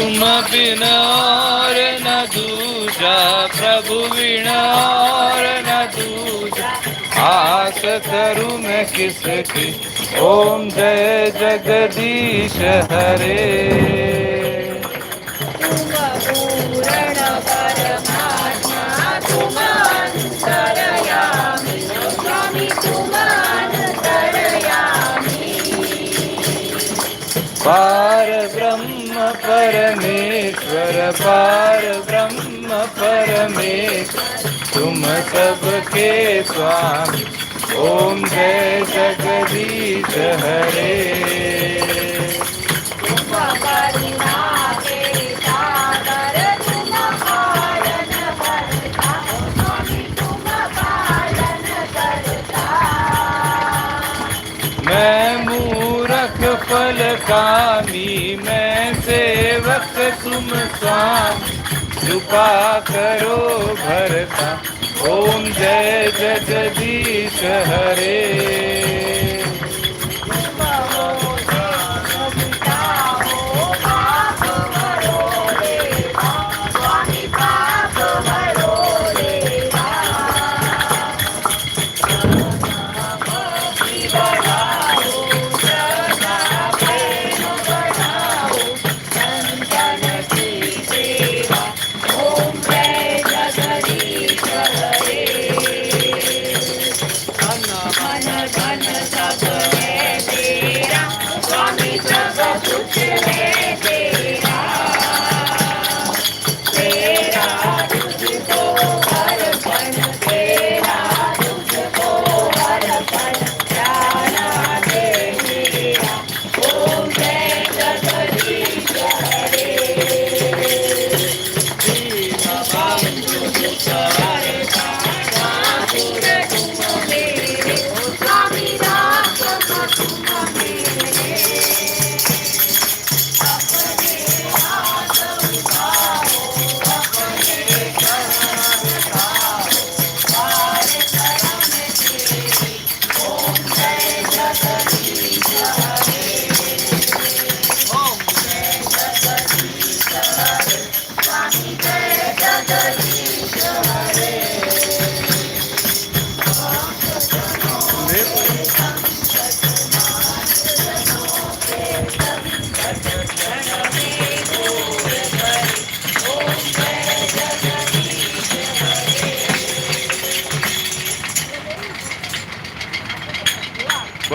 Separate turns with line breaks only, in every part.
तुम बिनार न दूजा प्रभु बिन न दूजा आस करूं मैं किसकी. ओम जय जगदीश हरे. पार ब्रह्म परमेश्वर पार ब्रह्म परमेश्वर। तुम सबके स्वामी ओम जय जगदीश हरे। मैं मूरख फल कामी मैं तुम स्वामी कृपा करो भरता। ओम जय जगदीश हरे।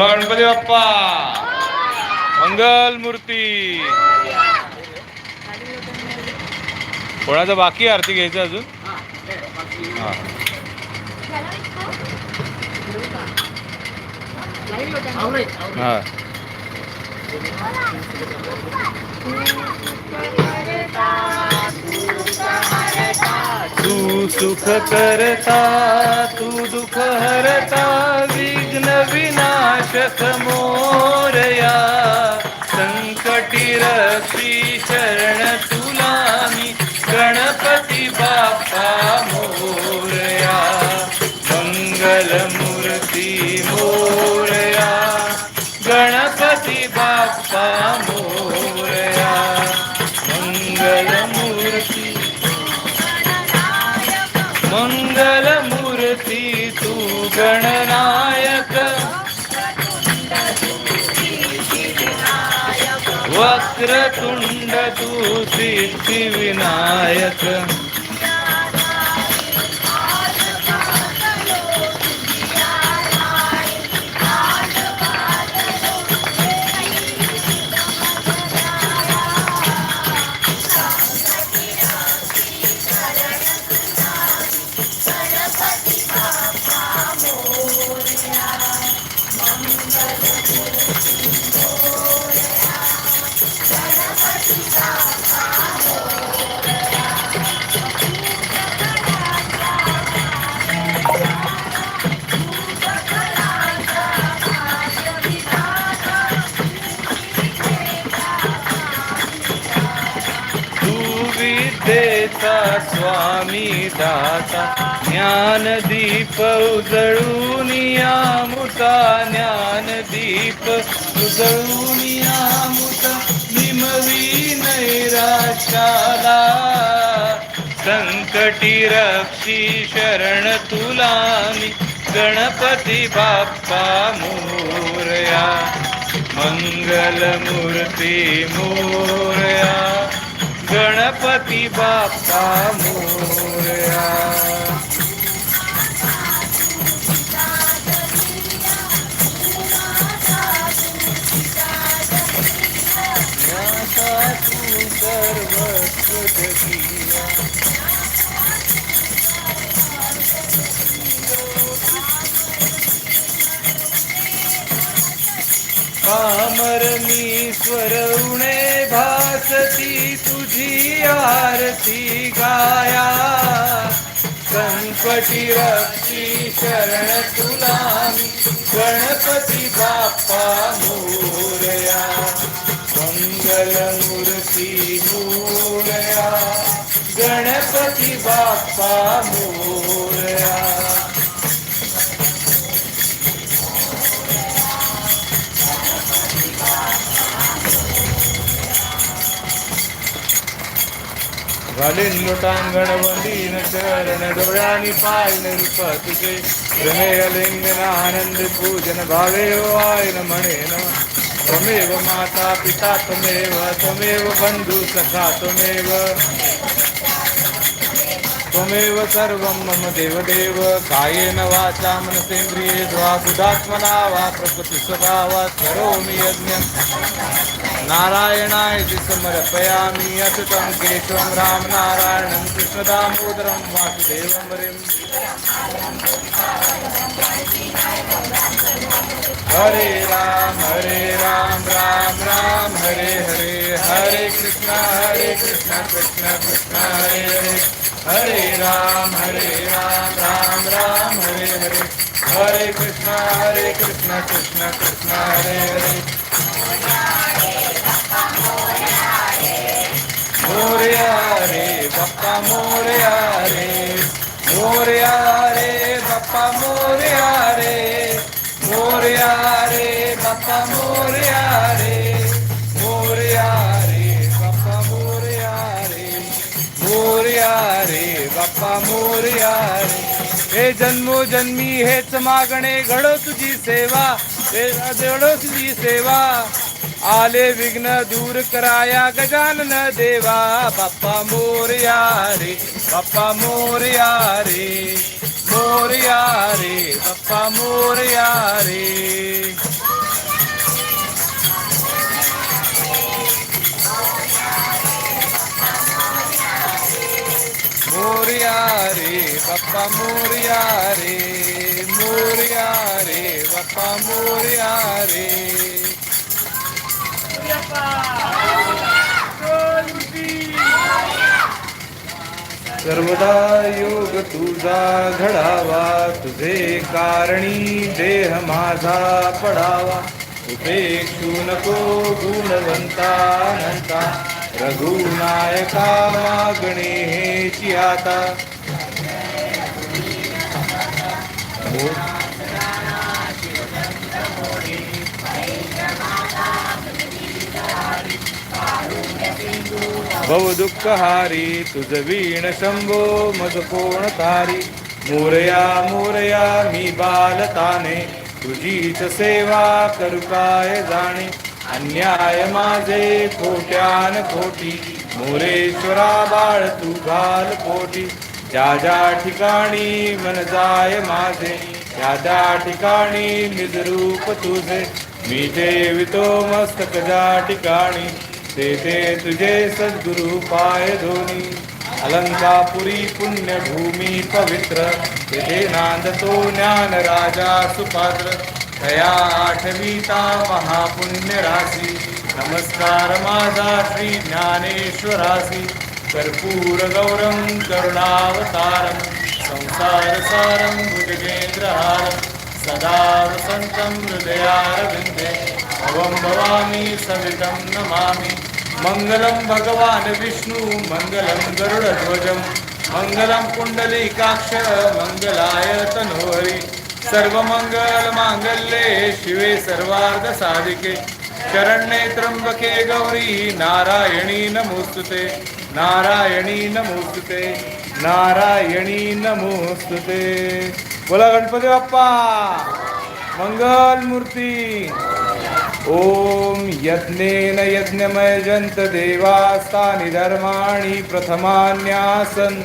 बोला गणपती बाप्पा. मंगल मूर्ती. कोणाचं बाकी आरती घ्यायचं अजून? हा. हा. सुख करता तू दुख हरता विघ्न विनाशक मोरया. संकटी रक्षी शरण तुला मी गणपती बाप्पा मोरया. मंगल मूर्ती मोरया. गणपती बाप्पा वक्रतुंड तू सिद्धी विनायक विद्येचा स्वामी दाता ज्ञानदीप उजळून यामुता ज्ञानदीप उजळून यामुता निमवी
नैराशाला संकटी रक्षी शरण तुलानी गणपती बाप्पा मोरया मंगलमूर्ती मोरया. गणपती बाप्पा मोरया. ज्ञाता तू सर्वस्व जगिया पामरनी स्वरवणे भासती तुझी आरती गाया. संकटी रक्षी शरण तुला गणपती बाप्पा मोरया. मंगलमूर्ती मोरया. गणपती बाप्पा मोर घालीन लोटांगण वंदीन चरण डोळ्यानी पायन रूप तुझे प्रमेय लिंगन आनंद पूजन भावे हो वायन म्हणेन त्वमेव माता पिता त्वमेव त्वमेव बंधू सखा त्वमेव. त्वमेव सर्वं मम देवदेव. कायेन वाचा मनसेन्द्रिये द्वा बुधात्मना वा प्रकृतिस्वभावात् करोमि यज्ञम्. नारायणाय समर्पयामि अच्युतं केशवं रामनारायणं कृष्णदामोदरं वासुदेवं हरिं हरे राम हरे राम राम राम हरे हरे हरे कृष्ण हरे कृष्ण कृष्ण कृष्ण हरे हरे। हरे राम हरे राम राम राम हरे हरे। हरे कृष्ण हरे कृष्ण कृष्ण कृष्ण हरे हरे। मोरया रे बाप्पा मोरया रे मोरया रे बाप्पा मोरया रे मोरया रे बाप्पा मोरया रे मोरया रे बाप्पा मोरया रे मोरया रे बाप्पा मोरया रे हे जन्मोजन्मी हेच मागणे घडो तुझी सेवा. हे घडो तुझी सेवा. आले विघ्न दूर कराया गजानन देवा बाप्पा मोरया रे बाप्पा मोरया रे मोरया रे बाप्पा मोरया रे मोरया रे बाप्पा मोरया रे मोरया रे बाप्पा मोरया रे सर्वदा योग तुझा घडावा तुझे कारणी देह माझा पडावा. उपेक्षू नको गुणवंता अनंता. रघुनायका मागणे हेची आता. भव दुःख हारी तुझ वीण शंभो मज कोण तारी? मोरया मोरया मी बालताने तुझीच सेवा करू काय जाणे? अन्याय माझे खोट्यान खोटी मोरेश्वरा बाळ तू घाल पोटी. ज्या ज्या ठिकाणी मन जाय माझे त्या त्या ठिकाणी निजरूप तुझे. मी देवितो मस्तक ज्या ठिकाणी ते तुझे सद्गुरु पाय धोनी. अलंकापुरी पुण्यभूमी पवित्र. तेथे नांदतो ज्ञान राजा सुपात्र. तया आठवीता महापुण्य राशी. नमस्कार माझा श्री ज्ञानेश्वरासी कर्पूर गौरम करुणावतारम. संसार सारं भुजगेन्द्रहारं सदा वसन्तं हृदयारविन्दे भवं भवामि सवितं नमामि मङ्गलं भगवान् विष्णु मङ्गलं गरुडध्वजं मङ्गलं पुण्डलीकाक्ष मङ्गलाय तनोहरि सर्वमङ्गलमाङ्गल्ये शिवे सर्वार्धसाधिके शरण्ये त्र्यंबके गौरी नारायणी नमोस्तुते नारायणी नमोस्तुते नारायणी नमोस्तुते बोला गणपती बाप्पा मंगल मूर्ती ॐ यज्ञेन यज्ञमयजन्त देवास्तानि धर्माणि प्रथमान्यासन्।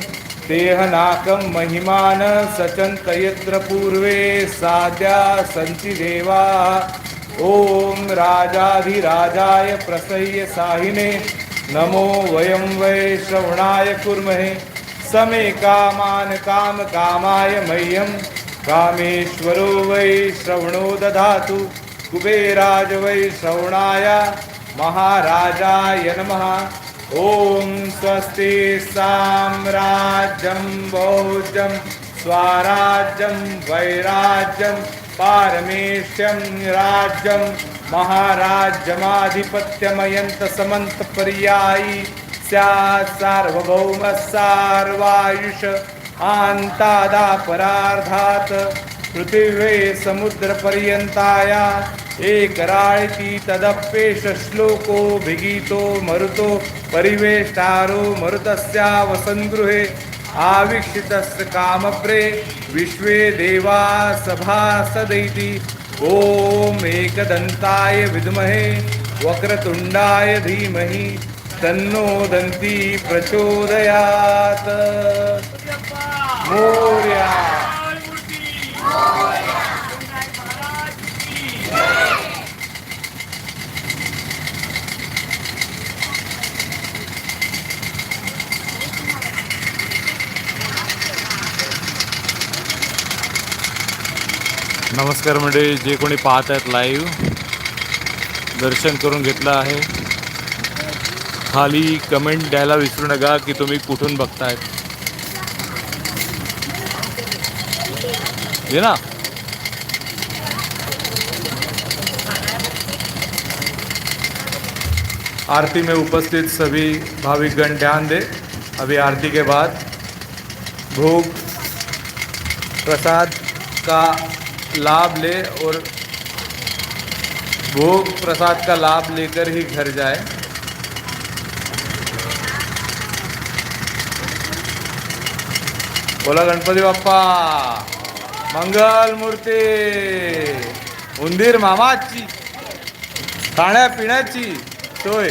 देहनाकं महिमान सचन्त यत्र पूर्वे साद्या सन्ति देवा। ॐ राजाधिराजाय प्रसह्य साहिने नमो वयं वै श्रवणाय कुर्महे। समे कामान् कामकामाय मह्यं। कामेश्वरो वै श्रवणो दधातु। कुबेराज वै श्रवणाय महाराजाय नमः। ॐ स्वस्ति साम्राज्यं भोज्यं स्वराज्यं वैराज्यं पारमेष्यं राज्यं महाराज्यमाधिपत्यमयन्तसमन्तपर्यायी स्यात् सार्वभौमः सार्वायुष आन्तादापरार्धात् पृथिवे समुद्रपर्यन्ताया एकराळिति तदप्येष श्लोको भिगीतो मरुतो परिवेष्टारो मरुतस्या वसङ्गृहे आवीक्षितस्य कामप्रे विश्वे देवा सभासदैति ॐ एकदन्ताय विद्महे वक्रतुण्डाय धीमहि तन्नो दन्ती प्रचोदयात्। मोर्या। नमस्कार मंडळी जे कोणी पाहत आहेत लाईव्ह दर्शन करून घेतलं आहे. खाली कमेंट द्यायला विसरू नका की तुम्ही कुठून बघतायत. ये ना। आरती में उपस्थित सभी भाविकगण ध्यान दें। अभी आरती के बाद भोग प्रसाद का लाभ ले और भोग प्रसाद का लाभ लेकर ही घर जाए। बोला गणपति बाप्पा। मंगल मूर्ती. उंदीर मामाची. खाण्यापिण्याची. सोय.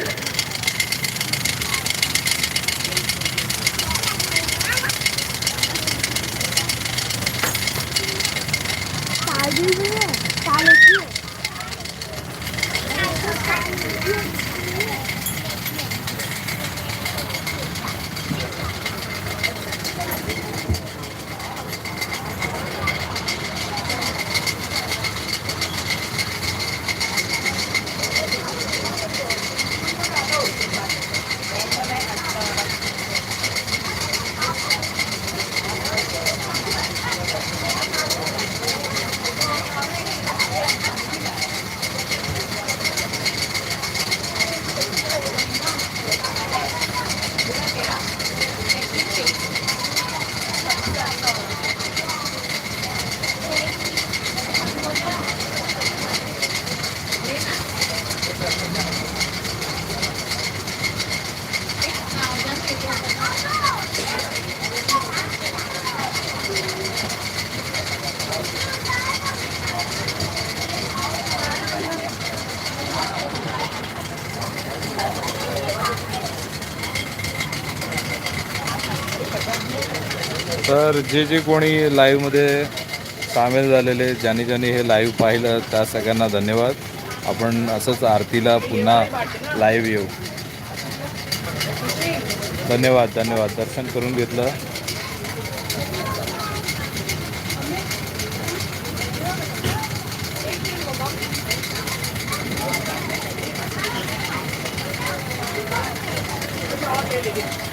Thank you है काले की है
तर जे जे कोणी लाईव्हमध्ये सामील झालेले ज्यांनी ज्यांनी हे लाईव्ह पाहिलं त्या सगळ्यांना धन्यवाद. आपण असंच आरतीला पुन्हा लाईव्ह येऊ. धन्यवाद धन्यवाद. दर्शन करून घेतलं.
Thank you.